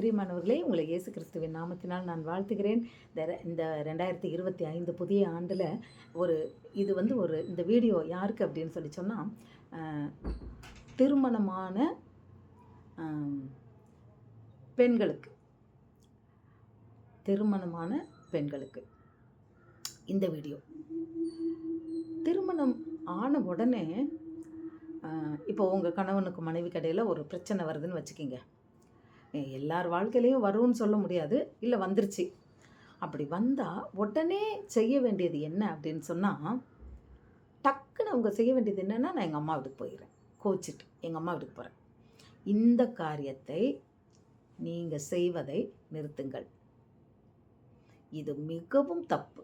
பிரியமானவர்களே உங்களை இயேசு கிறிஸ்துவின் நாமத்தினால் நான் வாழ்த்துகிறேன். இந்த இந்த ரெண்டாயிரத்தி இருபத்தி ஐந்து புதிய ஆண்டில் ஒரு இது வந்து ஒரு இந்த வீடியோ யாருக்கு அப்படின்னு சொல்லி சொன்னால் திருமணமான பெண்களுக்கு. திருமணமான பெண்களுக்கு. இந்த வீடியோ. திருமணம் ஆன உடனே இப்போ உங்கள் கணவனுக்கு மனைவி கடையில் ஒரு பிரச்சனை வருதுன்னு வச்சுக்கிங்க. எல்லார் வாழ்க்கையிலையும் வரும்னு சொல்ல முடியாது. இல்லை வந்துருச்சு. அப்படி வந்தால் உடனே செய்ய வேண்டியது என்ன அப்படின்னு சொன்னால் டக்குன்னு அவங்க செய்ய வேண்டியது என்னென்னா நான் எங்கள் அம்மா வீட்டுக்கு போயிடுறேன். கோச்சிட்டு எங்கள் அம்மா வீட்டுக்கு போகிறேன் இந்த காரியத்தை நீங்கள் செய்வதை நிறுத்துங்கள். இது மிகவும் தப்பு.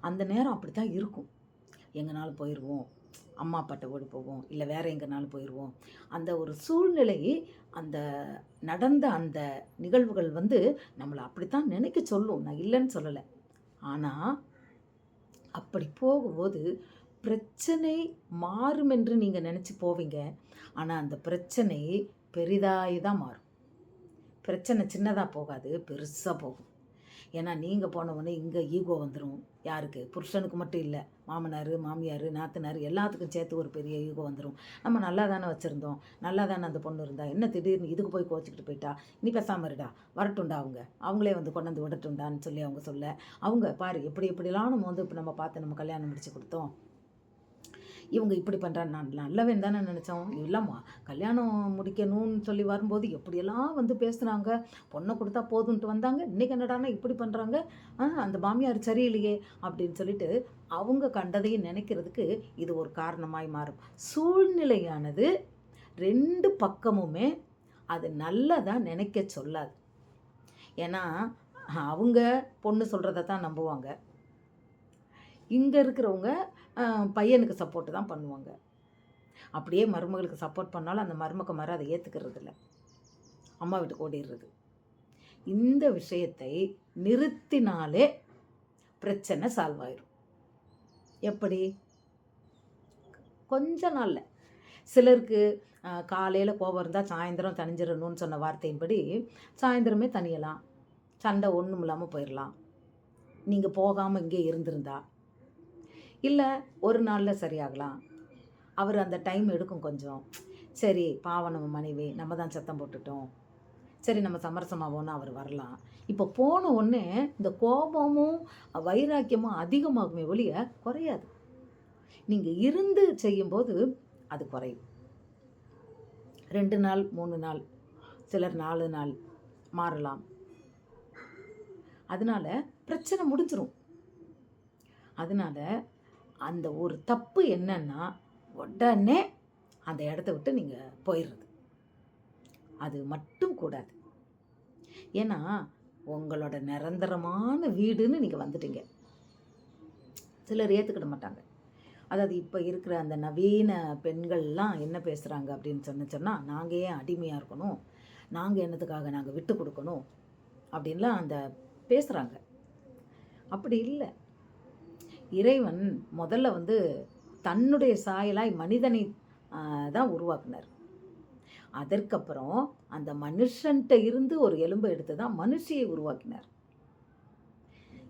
அந்த நேரம் அப்படி தான் இருக்கும். எங்கனாலும் போயிடுவோம் அம்மா அப்பாட்ட ஓடி போவோம் இல்லை வேற எங்கேனாலும் போயிடுவோம் அந்த ஒரு சூழ்நிலை அந்த நடந்த அந்த நிகழ்வுகள் வந்து நம்மளை அப்படித்தான் நினைக்க சொல்லும். நான் இல்லைன்னு சொல்லலை. ஆனால் அப்படி போகும்போது பிரச்சனை மாறும் என்று நீங்கள் நினச்சி போவீங்க. ஆனால் அந்த பிரச்சனை பெரிதாகி தான் மாறும். பிரச்சனை சின்னதாக போகாது பெருசாக போகும். ஏன்னா நீங்கள் போன உடனே இங்கே ஈகோ வந்துடும் யாருக்கு? புருஷனுக்கு மட்டும் இல்லை. மாமனார் மாமியார் நாத்தனார் எல்லாத்துக்கும் சேர்த்து ஒரு பெரிய ஈகோ வந்துடும் நம்ம நல்லா தானே வச்சுருந்தோம். நல்லா தானே அந்த பொண்ணு இருந்தா? என்ன திடீர்னு இதுக்கு போய் கோச்சிக்கிட்டு போயிட்டா? நீ பேசாம இருடா. வரட்டும்டா அவங்க. அவங்களே வந்து கொண்டு வந்து விடட்டும்டான்னு சொல்லி அவங்க சொல்ல. அவங்க பாரு எப்படி எப்படிலாம் நம்ம வந்து இப்போ நம்ம பார்த்து நம்ம கல்யாணம் முடிச்சு கொடுத்தோம். இவங்க இப்படி பண்ணுறாங்க நான் நல்லவன் தானே நினச்சோம் இல்லைம்மா கல்யாணம் முடிக்கணும்னு சொல்லி வரும்போது எப்படியெல்லாம் வந்து பேசுனாங்க? பொண்ணை கொடுத்தா போதுன்ட்டு வந்தாங்க. இன்றைக்கி என்னடானா இப்படி பண்ணுறாங்க அந்த மாமியார் சரியில்லையே அப்படின்னு சொல்லிட்டு அவங்க கண்டதையும் நினைக்கிறதுக்கு இது ஒரு காரணமாய் மாறும். சூழ்நிலையானது ரெண்டு பக்கமுமே அது நல்லதாக நினைக்க சொல்லாது. ஏன்னா அவங்க பொண்ணு சொல்கிறத தான் நம்புவாங்க. இங்கே இருக்கிறவங்க பையனுக்கு சப்போர்ட்டு தான் பண்ணுவாங்க. அப்படியே மருமகளுக்கு சப்போர்ட் பண்ணாலும் அந்த மருமக மரம் அதை ஏற்றுக்கிறது இல்லை அம்மா வீட்டுக்கு ஓடிடுறது. இந்த விஷயத்தை நிறுத்தினாலே பிரச்சனை சால்வ் ஆயிரும். எப்படி? கொஞ்ச நாளில். சிலருக்கு காலையில் கோபம் இருந்தால் சாயந்தரம் தனிஞ்சிடணும்னு சொன்ன வார்த்தையின்படி சாயந்தரமே தனியலாம். சண்டை ஒன்றும் இல்லாமல் போயிடலாம் நீங்கள் போகாமல் இங்கே இருந்திருந்தா இல்லை ஒரு நாளில் சரியாகலாம். அவர் அந்த டைம் எடுக்கும் கொஞ்சம். சரி பாவம் நம்ம மனைவி நம்ம தான் சத்தம் போட்டுட்டோம். சரி நம்ம சமரசமாகவோன்னு அவர் வரலாம். இப்போ போன உடனே இந்த கோபமும் வைராக்கியமும் அதிகமாகுமே ஒழிய குறையாது. நீங்கள் இருந்து செய்யும்போது அது குறையும். ரெண்டு நாள் மூணு நாள் சிலர் நாலு நாள் மாறலாம். அதனால பிரச்சனை முடிஞ்சிடும் அதனால அந்த ஒரு தப்பு என்னன்னா உடனே அந்த இடத்த விட்டு நீங்கள் போயிடுறது அது மட்டும் கூடாது. ஏன்னா உங்களோட நிரந்தரமான வீடுன்னு நீங்கள் வந்துட்டீங்க. சிலர் ஏற்றுக்கிட மாட்டாங்க. அதாவது இப்போ இருக்கிற அந்த நவீன பெண்கள்லாம் என்ன பேசுகிறாங்க அப்படின்னு சொன்ன சொன்னால் நாங்கள் ஏன் அடிமையாக இருக்கணும்? நாங்கள் என்னத்துக்காக நாங்கள் விட்டு கொடுக்கணும்? அப்படின்லாம் அந்த பேசுகிறாங்க அப்படி இல்லை. இறைவன் முதல்ல வந்து தன்னுடைய சாயலாய் மனிதனை தான் உருவாக்குனார். அதற்கப்புறம் அந்த மனுஷன்ட்ட இருந்து ஒரு எலும்பை எடுத்து தான் மனுஷியை உருவாக்கினார்.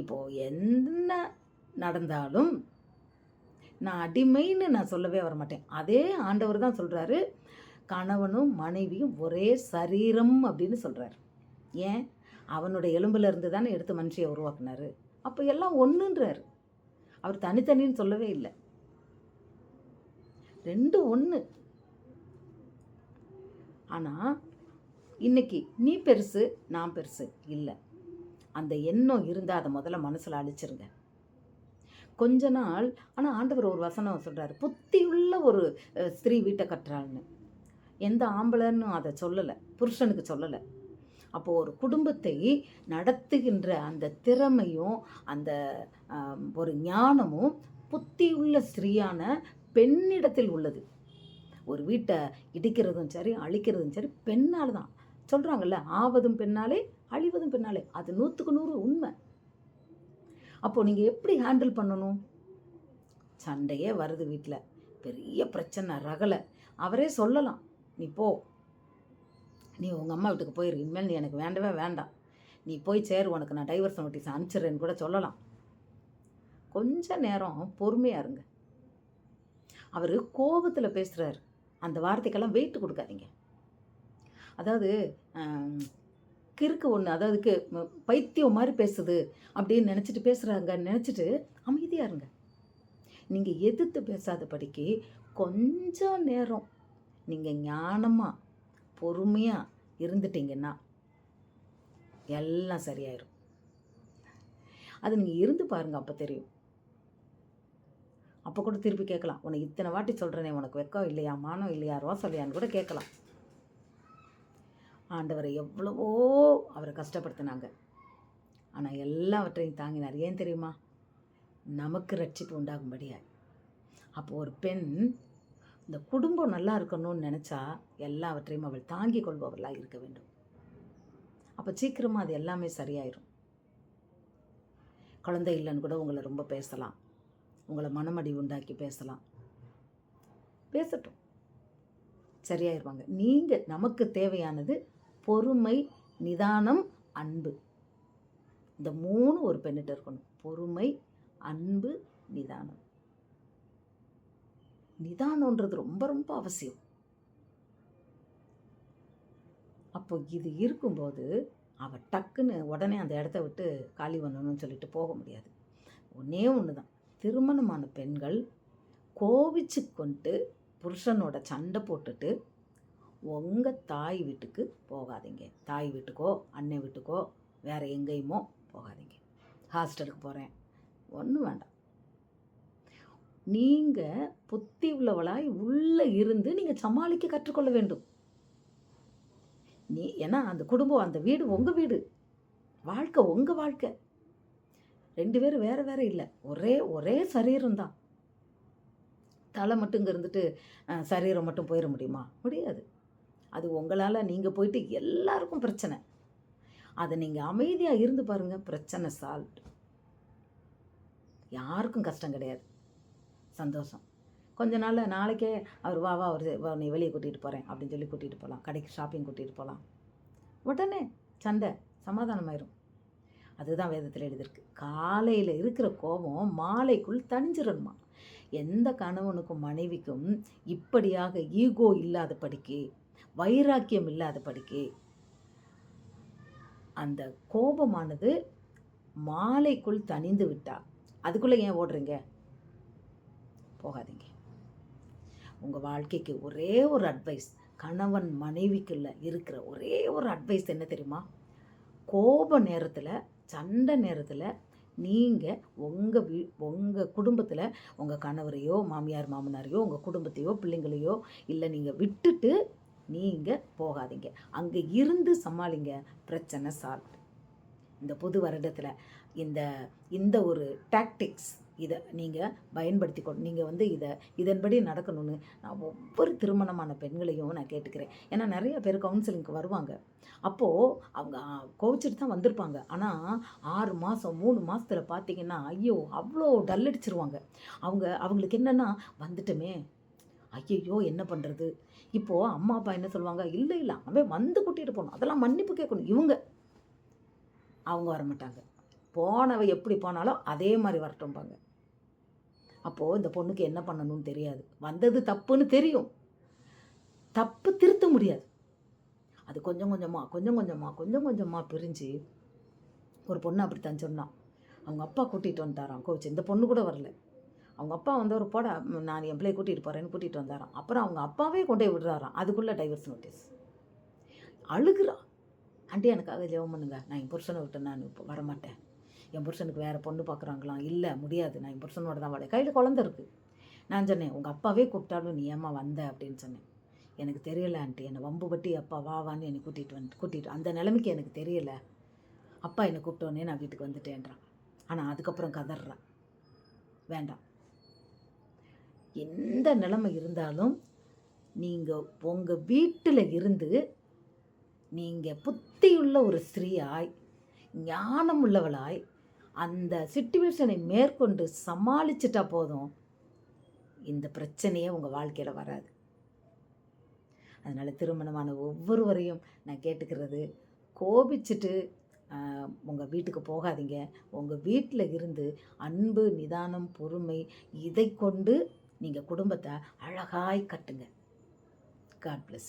இப்போது என்ன நடந்தாலும் நான் அடிமைன்னு நான் சொல்லவே வர மாட்டேன் அதே ஆண்டவர் தான் சொல்கிறாரு கணவனும் மனைவியும் ஒரே சரீரம் அப்படின்னு சொல்கிறார் ஏன்? அவனுடைய எலும்புல இருந்து தானே எடுத்து மனுஷியை உருவாக்குனாரு. அப்போ எல்லாம் ஒன்றுன்றார் அவர் தனித்தனின்னு சொல்லவே இல்லை. ரெண்டு ஒன்று ஆனால் இன்னைக்கு நீ பெருசு நான் பெருசு இல்லை. அந்த எண்ணம் இருந்தால் அதை முதல்ல மனசில் அழிச்சிருங்க. கொஞ்ச நாள் ஆனால் ஆண்டவர் ஒரு வசனம் சொல்கிறார் புத்தியுள்ள ஒரு ஸ்திரீ வீட்டை கட்டுறாள்னு. எந்த ஆம்பளைன்னு அதை சொல்லலை புருஷனுக்கு சொல்லலை. அப்போது ஒரு குடும்பத்தை நடத்துகின்ற அந்த திறமையும் அந்த ஒரு ஞானமும் புத்தியுள்ள ஸ்திரீயான பெண்ணிடத்தில் உள்ளது. ஒரு வீட்டை இடிக்கிறதும் சரி அழிக்கிறதும் சரி பெண்ணால் தான். சொல்கிறாங்கல்ல ஆவதும் பெண்ணாலே அழிவதும் பெண்ணாலே. அது நூற்றுக்கு நூறு உண்மை. அப்போது நீங்கள் எப்படி ஹேண்டில் பண்ணணும்? சண்டையே வருது வீட்டில் பெரிய பிரச்சனை ரகலை. அவரே சொல்லலாம். நீ போ. நீ உங்கள் அம்மா வீட்டுக்கு போயிரு. இனிமேல் நீ எனக்கு வேண்டவே வேண்டாம். நீ போய் சேரு உனக்கு நான் டைவர்ஸ் நோட்டீஸ் அனுப்பிச்சிடுறேன்னு கூட சொல்லலாம். கொஞ்ச நேரம் பொறுமையாக இருங்க. அவர் கோபத்தில் பேசுகிறார் அந்த வார்த்தைக்கெல்லாம் வெயிட் கொடுக்காதீங்க. அதாவது கிறுக்கு ஒன்று அதாவது பைத்தியம் மாதிரி பேசுது அப்படின்னு நினச்சிட்டு பேசுகிறாங்க நினச்சிட்டு அமைதியாக இருங்க. நீங்கள் எதிர்த்து பேசாதபடிக்கு கொஞ்சம் நேரம் நீங்கள் ஞானமாக பொறுமையாக இருந்துட்டீங்கன்னா எல்லாம் சரியாயிரும். அது நீங்கள் இருந்து பாருங்கள் அப்போ தெரியும். அப்போ கூட திருப்பி கேட்கலாம். உனக்கு இத்தனை வாட்டி சொல்கிறேனே உனக்கு வெக்கம் இல்லையா மானம் இல்லையா ரோசம் இல்லையான்னு கூட கேட்கலாம். ஆண்டவரை எவ்வளவோ அவரை கஷ்டப்படுத்தினாங்க. ஆனால் எல்லாவற்றையும் தாங்கினார். ஏன் தெரியுமா? நமக்கு ரட்சிப்பு உண்டாகும்படியா அப்போ ஒரு பெண் இந்த குடும்பம் நல்லா இருக்கணும்னு நினச்சா எல்லாவற்றையும் அவள் தாங்கிக் கொள்பவர்களாக இருக்க வேண்டும். அப்போ சீக்கிரமாக அது எல்லாமே சரியாயிரும். குழந்தை இல்லைன்னு கூட உங்களை ரொம்ப பேசலாம். உங்களை மனமடி உண்டாக்கி பேசலாம். பேசட்டும். சரியாயிருவாங்க. நீங்கள் நமக்கு தேவையானது பொறுமை நிதானம் அன்பு. இந்த மூணு ஒரு பெண்ணிட்ட இருக்கணும். பொறுமை அன்பு நிதானம். நிதானன்றது ரொம்ப ரொம்ப அவசியம். அப்போ இது இருக்கும்போது அவள் டக்குன்னு உடனே அந்த இடத்த விட்டு காலி பண்ணணும்னு சொல்லிட்டு போக முடியாது. ஒன்றே ஒன்று தான் திருமணமான பெண்கள் கோவிச்சு கொண்டு புருஷனோட சண்டை போட்டுட்டு உங்கள் தாய் வீட்டுக்கு போகாதீங்க. தாய் வீட்டுக்கோ அண்ணன் வீட்டுக்கோ வேறு எங்கேயுமோ போகாதீங்க. ஹாஸ்டலுக்கு போகிறேன் ஒன்றும் வேண்டாம். நீங்கள் புத்தி உள்ளவளாய் உள்ளே இருந்து நீங்கள் சமாளிக்க கற்றுக்கொள்ள வேண்டும். நீ ஏன்னா அந்த குடும்பம் அந்த வீடு உங்கள் வீடு. வாழ்க்கை உங்கள் வாழ்க்கை. ரெண்டு பேரும் வேறு வேறு இல்லை. ஒரே ஒரே சரீரம் தான். தலை மட்டும் இங்கே இருந்துட்டு சரீரம் மட்டும் போயிட முடியுமா? முடியாது. அது உங்களால் நீங்கள் போயிட்டு எல்லாருக்கும் பிரச்சனை. அதை நீங்கள் அமைதியாக இருந்து பாருங்கள் பிரச்சனை சால்வ் யாருக்கும் கஷ்டம் கிடையாது. சந்தோஷம். கொஞ்ச நாளில் நாளைக்கே அவர் வா வா அவர் வா நீ வெளியே கூட்டிகிட்டு போகிறேன் அப்படின்னு சொல்லி கூட்டிகிட்டு போகலாம் கடைக்கு ஷாப்பிங் கூட்டிகிட்டு போகலாம் உடனே சண்டை சமாதானமாயிரும். அதுதான் வேதத்தில் எழுதியிருக்கு. காலையில் இருக்கிற கோபம் மாலைக்குள் தணிஞ்சிடணுமா எந்த கணவனுக்கும் மனைவிக்கும் இப்படியாக ஈகோ இல்லாத படிக்கு வைராக்கியம் இல்லாத படிக்கு அந்த கோபமானது மாலைக்குள் தணிந்து விட்டா அதுக்குள்ளே ஏன் ஓடுறீங்க? போகாதீங்க. உங்கள் வாழ்க்கைக்கு ஒரே ஒரு அட்வைஸ் கணவன் மனைவிக்குள்ளே இருக்கிற ஒரே ஒரு அட்வைஸ் என்ன தெரியுமா? கோப நேரத்தில் சண்டை நேரத்தில் நீங்கள் உங்கள் வீ உங்கள் குடும்பத்தில் உங்கள் கணவரையோ மாமியார் மாமனாரையோ உங்கள் குடும்பத்தையோ பிள்ளைங்களையோ இல்லை நீங்கள் விட்டுட்டு நீங்கள் போகாதீங்க. அங்கே இருந்து சமாளிங்க. பிரச்சனை சால்வ் இந்த புது வருடத்தில் இந்த இந்த ஒரு டாக்டிக்ஸ் இதை நீங்கள் பயன்படுத்தி கொண்டு நீங்கள் வந்து இதை இதன்படி நடக்கணும்னு நான் ஒவ்வொரு திருமணமான பெண்களையும் நான் கேட்டுக்கிறேன். ஏன்னா நிறைய பேர் கவுன்சிலிங்க்கு வருவாங்க. அப்போது அவங்க கோவிச்சிட்டு தான் வந்திருப்பாங்க. ஆனால் ஆறு மாதம் மூணு மாதத்தில் பார்த்தீங்கன்னா ஐயோ அவ்வளோ டல் அடிச்சிருவாங்க. அவங்க அவங்களுக்கு என்னென்னா வந்துட்டோமே. ஐயையோ என்ன பண்ணுறது இப்போது அம்மா அப்பா என்ன சொல்லுவாங்க? இல்லை இல்லை. அவன் வந்து கூட்டிகிட்டு போகணும். அதெல்லாம் மன்னிப்பு கேட்கணும். இவங்க அவங்க வர மாட்டாங்க போனவ எப்படி போனாலும் அதே மாதிரி வரட்டும்பாங்க. அப்போது இந்த பொண்ணுக்கு என்ன பண்ணணும்னு தெரியாது. வந்தது தப்புன்னு தெரியும். தப்பு திருத்த முடியாது. அது கொஞ்சம் கொஞ்சமாக கொஞ்சம் கொஞ்சமாக கொஞ்சம் கொஞ்சமாக பிரிஞ்சு ஒரு பொண்ணு அப்படித்தான் சொன்னான். அவங்க அப்பா கூட்டிகிட்டு வந்துட்டாராம் கோச் இந்த பொண்ணு கூட வரல. அவங்க அப்பா வந்து ஒரு போட நான் என் கூட்டிகிட்டு போகிறேன்னு கூட்டிகிட்டு வந்தாராம். அப்புறம் அவங்க அப்பாவே கொண்டு போய் விடுறாராம். அதுக்குள்ளே டைவர்ஸ் நோட்டீஸ் அழுகுறா. ஆண்டி எனக்காக ஜெபம் பண்ணுங்க. நான் என் புருஷனை விட்டு நான் இப்போ வரமாட்டேன். என் புருஷனுக்கு வேறு பொண்ணு பார்க்குறாங்களாம் இல்லை முடியாது. நான் என் புருஷனோட தான் வாடகை கையில் குழந்த இருக்குது நான் சொன்னேன் உங்கள் அப்பாவே கூப்பிட்டாலும் நீ ஏம்மா வந்த? அப்படின்னு சொன்னேன். எனக்கு தெரியல ஆண்டி. என்னை வம்பு பட்டி அப்பா வா வான்னு என்னை கூட்டிகிட்டு வந்து கூட்டிகிட்டு அந்த நிலைமைக்கு எனக்கு தெரியலை. அப்பா என்னை கூப்பிட்டோன்னே நான் வீட்டுக்கு வந்துட்டேன்றான். ஆனால் அதுக்கப்புறம் கதறான். வேண்டாம். எந்த நிலைமை இருந்தாலும் நீங்கள் உங்கள் வீட்டில் இருந்து நீங்கள் புத்தியுள்ள ஒரு ஸ்திரீயாய் ஞானம் உள்ளவளாய் அந்த சுச்சுவேஷனை மேற்கொண்டு சமாளிச்சிட்டா போதும். இந்த பிரச்சனையே உங்கள் வாழ்க்கையில் வராது. அதனால் திருமணமான ஒவ்வொருவரையும் நான் கேட்டுக்கிறது கோபிச்சுட்டு உங்கள் வீட்டுக்கு போகாதீங்க. உங்கள் வீட்டில் இருந்து அன்பு நிதானம் பொறுமை இதை கொண்டு நீங்கள் குடும்பத்தை அழகாய் கட்டுங்க. God bless